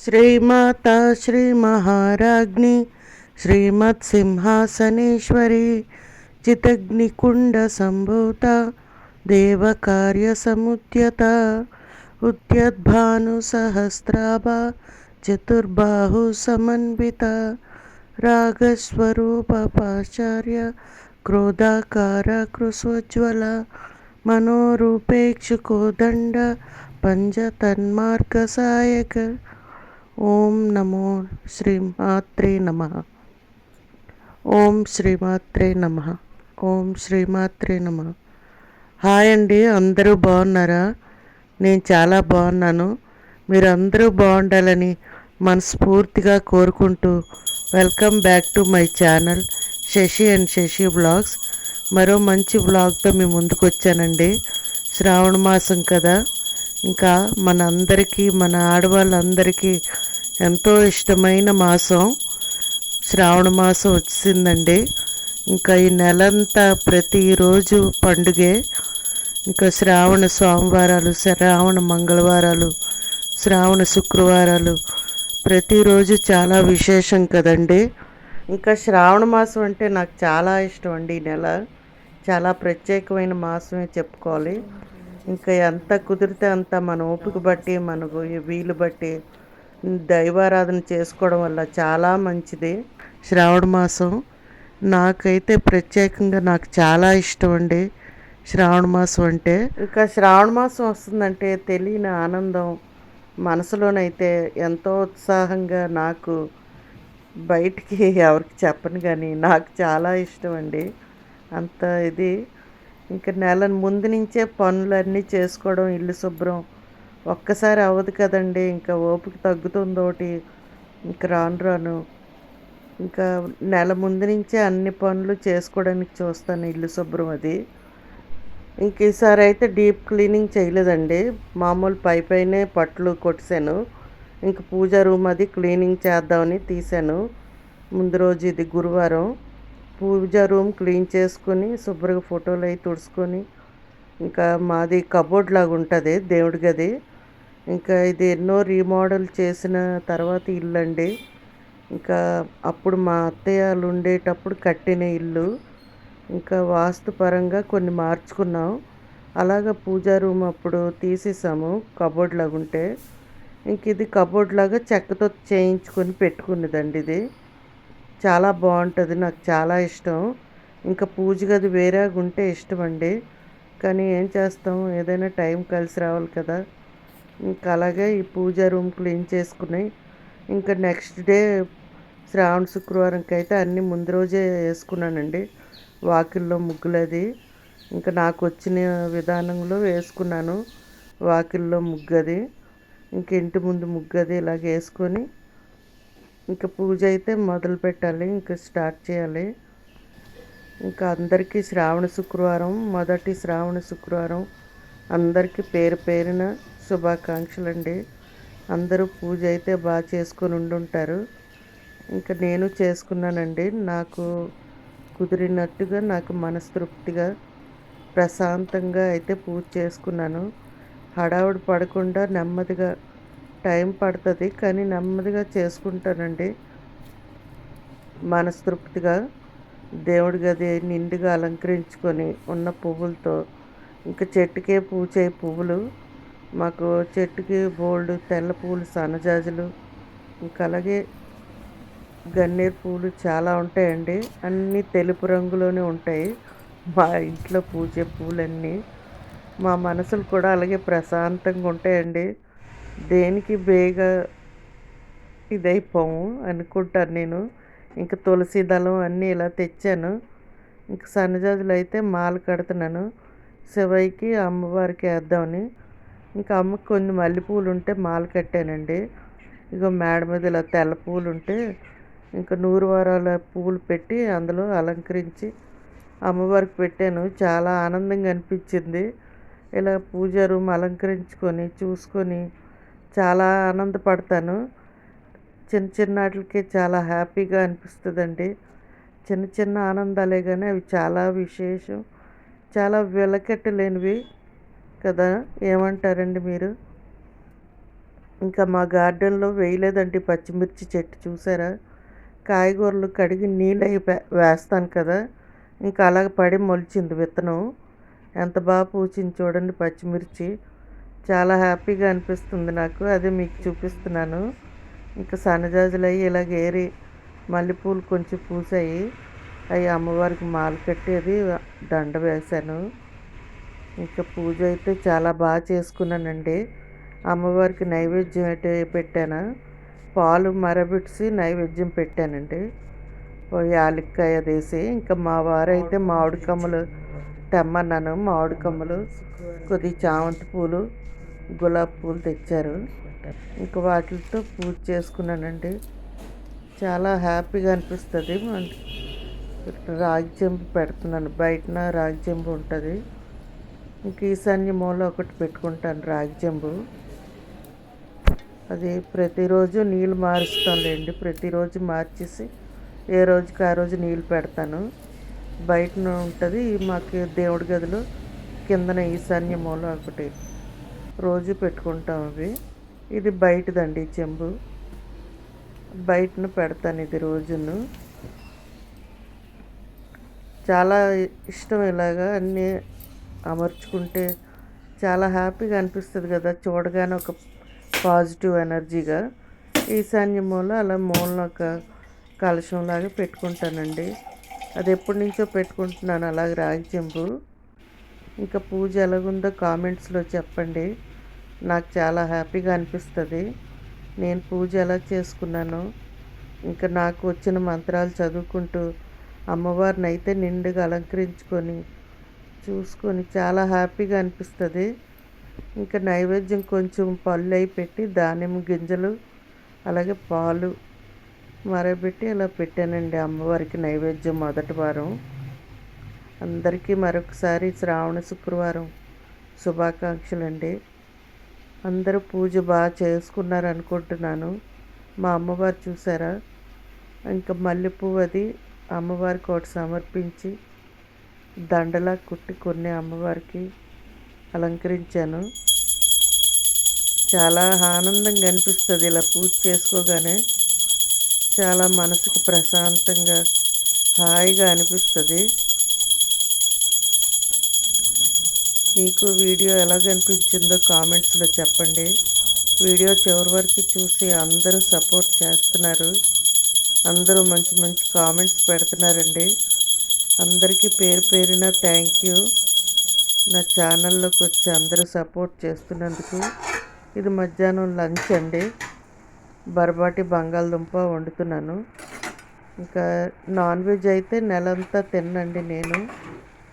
శ్రీమాత శ్రీ మహారాజ్ఞి శ్రీమత్సింహాసనేశ్వరి చితగ్నికుండ సంభూత దేవకార్యసముద్యత ఉద్యద్భాను సహస్రాభ చతుర్బాహు సమన్విత రాగస్వరూప పాశ్చార్య క్రోధాకార కృస్వజ్వల మనోరూపేక్షుకోదండ పంచతన్మార్గసాయక ఓం నమో శ్రీమాత్రే నమ. ఓం శ్రీమాత్రే నమ. ఓం శ్రీమాత్రే నమ. హాయ్ అండి అందరూ బాగున్నారా? నేను చాలా బాగున్నాను. మీరు అందరూ బాగుండాలని మనస్ఫూర్తిగా కోరుకుంటూ welcome back to my channel Shashi and Shashi vlogs. మరో మంచి బ్లాగ్తో మీ ముందుకు వచ్చానండి. శ్రావణ మాసం కదా. ఇంకా మన అందరికీ మన ఆడవాళ్ళందరికీ ఎంతో ఇష్టమైన మాసం శ్రావణ మాసం వచ్చిందండి. ఇంకా ఈ నెలంతా ప్రతిరోజు పండుగే. ఇంకా శ్రావణ సోమవారాలు శ్రావణ మంగళవారాలు శ్రావణ శుక్రవారాలు ప్రతిరోజు చాలా విశేషం కదండి. ఇంకా శ్రావణ మాసం అంటే నాకు చాలా ఇష్టం అండి ఈ నెల. చాలా ప్రత్యేకమైన మాసమే చెప్పుకోవాలి. ఇంకా ఎంత కుదిరితే అంత మన ఓపిక బట్టి మనకు వీలు బట్టి దైవారాధన చేసుకోవడం వల్ల చాలా మంచిది. శ్రావణ మాసం నాకైతే ప్రత్యేకంగా నాకు చాలా ఇష్టం అండి. శ్రావణ మాసం అంటే ఇంకా శ్రావణ మాసం వస్తుందంటే తెలియని ఆనందం మనసులోనైతే ఎంతో ఉత్సాహంగా నాకు బయటికి ఎవరికి చెప్పను కానీ నాకు చాలా ఇష్టం అండి. అంత ఇది ఇంకా నెల ముందు నుంచే పనులన్నీ చేసుకోవడం ఇల్లు శుభ్రం. ఒక్కసారి అవ్వదు కదండి ఇంకా ఓపిక తగ్గుతుందోటి ఇంక రాను రాను. ఇంకా నెల ముందు నుంచే అన్ని పనులు చేసుకోవడానికి చూస్తాను ఇల్లు శుభ్రం అది. ఇంక ఈసారి అయితే డీప్ క్లీనింగ్ చేయలేదండి. మామూలు పై పైనే పట్లు కొట్టాను ఇంక పూజ రూమ్ అది క్లీనింగ్ చేద్దామని తీసాను ముందు రోజు ఇది గురువారం. పూజ రూమ్ క్లీన్ చేసుకొని శుభ్రంగా ఫోటోలు అవి తుడుచుకొని ఇంకా మాది కబోర్డ్ లాగా ఉంటుంది దేవుడి గది. ఇంకా ఇది ఎన్నో రీమోడల్ చేసిన తర్వాత ఇల్లు అండి. ఇంకా అప్పుడు మా అత్తయ్య వాళ్ళు ఉండేటప్పుడు కట్టిన ఇల్లు. ఇంకా వాస్తుపరంగా కొన్ని మార్చుకున్నాం. అలాగ పూజా రూమ్ అప్పుడు తీసేసాము కబోర్డ్ లాగా ఉంటే. ఇంక ఇది కబోర్డ్ లాగా చెక్కతో చేయించుకొని పెట్టుకున్నదండి ఇది. చాలా బాగుంటుంది. నాకు చాలా ఇష్టం. ఇంకా పూజ గది వేరేగా ఉంటే ఇష్టం అండి కానీ ఏం చేస్తాం? ఏదైనా టైం కలిసి రావాలి కదా. ఇంకా అలాగే ఈ పూజ రూమ్ క్లీన్ చేసుకుని ఇంకా నెక్స్ట్ డే శ్రావణ శుక్రవారంకి అయితే అన్నీ ముందు రోజే వేసుకున్నానండి. వాకిల్లో ముగ్గులది. ఇంకా నాకు వచ్చిన విధానంలో వేసుకున్నాను. వాకిల్లో ముగ్గది. ఇంక ఇంటి ముందు ముగ్గది ఇలాగ వేసుకొని ఇంకా పూజ అయితే మొదలు పెట్టాలి ఇంకా స్టార్ట్ చేయాలి. ఇంకా అందరికీ శ్రావణ శుక్రవారం మొదటి శ్రావణ శుక్రవారం అందరికీ పేరు పేరిన శుభాకాంక్షలు అండి అందరూ పూజ అయితే బాగా చేసుకొని ఉండుంటారు. ఇంకా నేను చేసుకున్నానండి. నాకు కుదిరినట్టుగా నాకు మనస్తృప్తిగా ప్రశాంతంగా అయితే పూజ చేసుకున్నాను. హడావుడి పడకుండా నెమ్మదిగా టైం పడుతుంది కానీ నెమ్మదిగా చేసుకుంటానండి. మనస్తృప్తిగా దేవుడి గది నిండుగా అలంకరించుకొని ఉన్న పువ్వులతో ఇంకా చెట్టుకే పూచే పువ్వులు మాకు చెట్టుకి బోల్డ్ తెల్ల పువ్వులు సన్నజాజులు ఇంకా అలాగే గన్నేరు పూలు చాలా ఉంటాయండి. అన్నీ తెలుపు రంగులోనే ఉంటాయి. మా ఇంట్లో పూజే పూలన్నీ మా మనసులు కూడా అలాగే ప్రశాంతంగా ఉంటాయండి. దేనికి బేగా ఇదైపోము అనుకుంటాను నేను. ఇంకా తులసి దళం అన్నీ ఇలా తెచ్చాను. ఇంకా సన్నజాజులు అయితే మాల కడుతున్నాను. శివయ్యకి అమ్మవారికి వేద్దామని. ఇంకా అమ్మకి కొన్ని మల్లెపూలు ఉంటే మాల కట్టానండి. ఇక మేడ మీద ఇలా తెల్ల పూలు ఉంటే ఇంకా నూరు వారాల పూలు పెట్టి అందులో అలంకరించి అమ్మవారికి పెట్టాను. చాలా ఆనందంగా అనిపించింది. ఇలా పూజ రూమ్ అలంకరించుకొని చూసుకొని చాలా ఆనందపడతాను. చిన్న చిన్న వాటికి చాలా హ్యాపీగా అనిపిస్తుందండి. చిన్న చిన్న ఆనందాలే కానీ అవి చాలా విశేషం. చాలా వెలకట్టలేనివి కదా ఏమంటారండి మీరు? ఇంకా మా గార్డెన్లో వేయలేదండి పచ్చిమిర్చి చెట్టు చూసారా? కాయగూరలు కడిగి నీళ్ళు అయి వేస్తాను కదా. ఇంకా అలాగ పడి మొలిచింది విత్తనం. ఎంత బాగా పూచింది చూడండి పచ్చిమిర్చి. చాలా హ్యాపీగా అనిపిస్తుంది నాకు. అదే మీకు చూపిస్తున్నాను. ఇంకా సన్నజాజులు అయ్యి ఇలాగ ఏరి మల్లెపూలు కొంచెం పూసాయి. అవి అమ్మవారికి మాల కట్టేది దండ వేశాను. ఇంకా పూజ అయితే చాలా బాగా చేసుకున్నానండి. అమ్మవారికి నైవేద్యం అయితే పెట్టాను. పాలు మరబెట్టి నైవేద్యం పెట్టానండి. యాలక్కాయ వేసి ఇంకా మా వారైతే మామిడి కమ్మలు తెమ్మన్నాను. మామిడి కమ్మలు కొద్ది చామంతి పూలు గులాబీ పూలు తెచ్చారు. ఇంకా వాటితో పూజ చేసుకున్నానండి. చాలా హ్యాపీగా అనిపిస్తుంది. రాగి చెంబు పెడుతున్నాను. బయటన రాగి చెంబు ఉంటుంది. ఇంక ఈశాన్య మూల ఒకటి పెట్టుకుంటాను రాగి చెంబు. అది ప్రతిరోజు నీళ్ళు మారుస్తానులేండి ప్రతిరోజు మార్చేసి ఏ రోజుకి ఆ రోజు నీళ్ళు పెడతాను. బయట ఉంటుంది. మాకు దేవుడి గదిలో కిందన ఈశాన్య మూల ఒకటి రోజు పెట్టుకుంటాం అవి. ఇది బయటదండి చెంబు. బయటను పెడతాను ఇది రోజును. చాలా ఇష్టం ఇలాగా అన్నీ అమర్చుకుంటే చాలా హ్యాపీగా అనిపిస్తుంది కదా చూడగానే ఒక పాజిటివ్ ఎనర్జీగా. ఈశాన్య మూల అలా మూలన ఒక కలశంలాగా పెట్టుకుంటానండి. అది ఎప్పటి నుంచో పెట్టుకుంటున్నాను. అలాగే రాగి చెంబు. ఇంకా పూజ ఎలాగుందో కామెంట్స్లో చెప్పండి. నాకు చాలా హ్యాపీగా అనిపిస్తుంది. నేను పూజ ఎలా చేసుకున్నాను. ఇంకా నాకు వచ్చిన మంత్రాలు చదువుకుంటూ అమ్మవారిని అయితే నిండుగా అలంకరించుకొని చూసుకొని చాలా హ్యాపీగా అనిపిస్తుంది. ఇంకా నైవేద్యం కొంచెం పళ్ళు అయి పెట్టి ధాన్యం గింజలు అలాగే పాలు మరబెట్టి అలా పెట్టానండి అమ్మవారికి నైవేద్యం మొదటి వారం. అందరికీ మరొకసారి శ్రావణ శుక్రవారం శుభాకాంక్షలు అండి అందరూ పూజ బాగా చేసుకున్నారు అనుకుంటున్నాను మా అమ్మవారు చూసారా? ఇంకా మల్లెపువ్వు అది అమ్మవారికి ఒకటి సమర్పించి దండలా కుట్టి కొన్ని అమ్మవారికి అలంకరించాను. చాలా ఆనందంగా అనిపిస్తుంది ఇలా పూజ చేసుకోగానే. చాలా మనసుకు ప్రశాంతంగా హాయిగా అనిపిస్తుంది. మీకు వీడియో ఎలా అనిపించిందో కామెంట్స్లో చెప్పండి. వీడియో చివరి వరకు చూసి అందరూ సపోర్ట్ చేస్తున్నారు. అందరూ మంచి మంచి కామెంట్స్ పెడుతున్నారండి. అందరికీ పేరు పేరిన థ్యాంక్ యూ నా ఛానల్లోకి వచ్చి అందరూ సపోర్ట్ చేస్తున్నందుకు. ఇది మధ్యాహ్నం లంచ్ అండి. బరబాటి బంగాళదుంప వండుతున్నాను. ఇంకా నాన్ వెజ్ అయితే నెలంతా తిన్నండి నేను.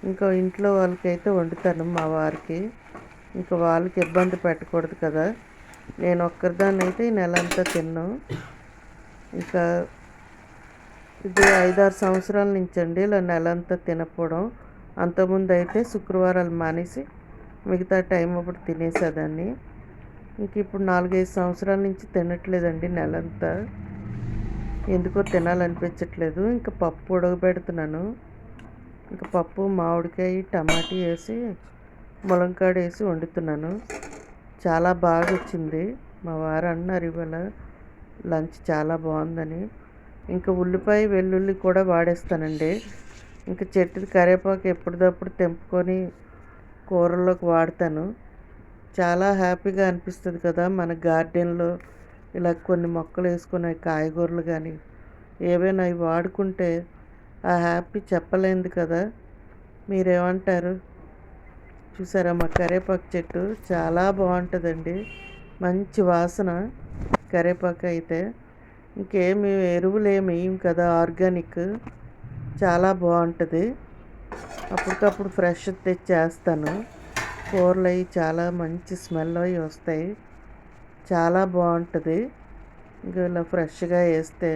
ఇంకా ఇంట్లో వాళ్ళకైతే వండుతాను మా వారికి. ఇంకా వాళ్ళకి ఇబ్బంది పెట్టకూడదు కదా. నేను ఒక్కరిదాన్ని అయితే ఈ నెలంతా తిన్నాను ఇంకా ఇది ఐదారు సంవత్సరాల నుంచి అండి ఇలా నెలంతా తినకపోవడం. అంతకుముందు అయితే శుక్రవారాలు మానేసి మిగతా టైం అప్పుడు తినేసేదాన్ని. ఇంక ఇప్పుడు నాలుగైదు సంవత్సరాల నుంచి తినట్లేదండి నెలంతా. ఎందుకో తినాలనిపించట్లేదు. ఇంకా పప్పు ఉడకబెడుతున్నాను. ఇంకా పప్పు మామిడికాయ టమాటీ వేసి ములంకాడ వేసి వండుతున్నాను. చాలా బాగా వచ్చింది మా వారు అన్నారు ఇవాళ లంచ్ చాలా బాగుందని. ఇంకా ఉల్లిపాయ వెల్లుల్లి కూడా వాడేస్తానండి. ఇంకా చెట్టు కరివేపాకు ఎప్పటిదప్పుడు తెంపుకొని కూరల్లోకి వాడతాను. చాలా హ్యాపీగా అనిపిస్తుంది కదా మన గార్డెన్లో ఇలా కొన్ని మొక్కలు వేసుకునే కాయగూరలు కానీ ఏవైనా అవి వాడుకుంటే ఆ హ్యాపీ చెప్పలేంది కదా. మీరేమంటారు? చూసారా మా కరివేపాకు చెట్టు చాలా బాగుంటుందండి. మంచి వాసన కరివేపాకు అయితే. ఇంకేమి ఎరువులు ఏమి కదా ఆర్గానిక్. చాలా బాగుంటుంది. అప్పటికప్పుడు ఫ్రెష్ తెచ్చేస్తాను. కూరలు అవి చాలా మంచి స్మెల్ అవి వస్తాయి. చాలా బాగుంటుంది. ఇంకా ఇలా ఫ్రెష్గా వేస్తే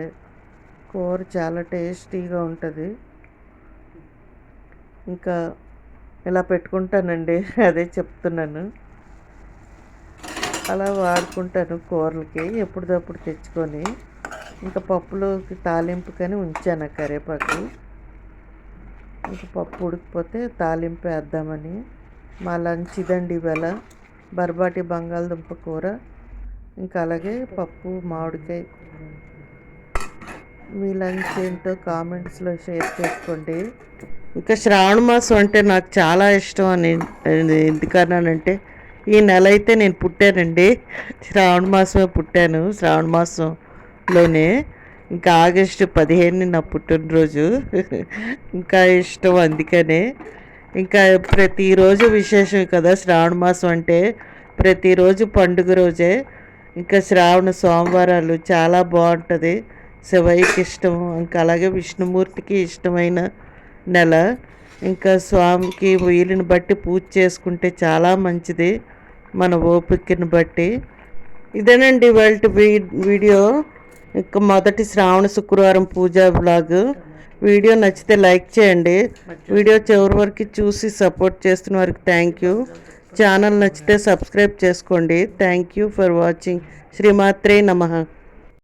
కూర చాలా టేస్టీగా ఉంటుంది. ఇంకా ఇలా పెట్టుకుంటానండి అదే చెప్తున్నాను. అలా వాడుకుంటాను కూరలకి ఎప్పుడప్పుడు తెచ్చుకొని. ఇంకా పప్పులోకి తాలింపుకని ఉంచాను కరివేపాకు ఇంకా పప్పు ఉడికిపోతే తాలింపు వేద్దామని. మా లంచ్ ఇదండి ఇవాళ. బర్బాటి బంగాళదుంప కూర ఇంకా అలాగే పప్పు మామిడికాయ. మీ లంచ్ ఏంటో కామెంట్స్లో షేర్ చేసుకోండి. ఇంకా శ్రావణ మాసం అంటే నాకు చాలా ఇష్టం అని ఎందుకన్నానంటే ఈ నెల అయితే నేను పుట్టానండి. శ్రావణ మాసమే పుట్టాను శ్రావణ మాసంలోనే. ఇంకా ఆగస్టు పదిహేను నా పుట్టినరోజు. ఇంకా ఇష్టం అందుకనే. ఇంకా ప్రతిరోజు విశేషం కదా శ్రావణ మాసం అంటే. ప్రతిరోజు పండుగ రోజే. ఇంకా శ్రావణ సోమవారాలు చాలా బాగుంటుంది. శివయ్యకి ఇష్టం ఇంకా అలాగే విష్ణుమూర్తికి ఇష్టమైన నెల. ఇంకా స్వామికి వీలుని బట్టి పూజ చేసుకుంటే చాలా మంచిది మన ఓపికని బట్టి. ఇదేనండి వాళ్ళ వీడియో. ఇంకా మొదటి శ్రావణ శుక్రవారం పూజా బ్లాగ్. వీడియో నచ్చితే లైక్ చేయండి. వీడియో చివరి వరకు చూసి సపోర్ట్ చేస్తున్న వారికి థ్యాంక్ యూ ఛానల్ నచ్చితే సబ్స్క్రైబ్ చేసుకోండి. థ్యాంక్ యూ ఫర్ వాచింగ్ శ్రీమాత్రే నమః.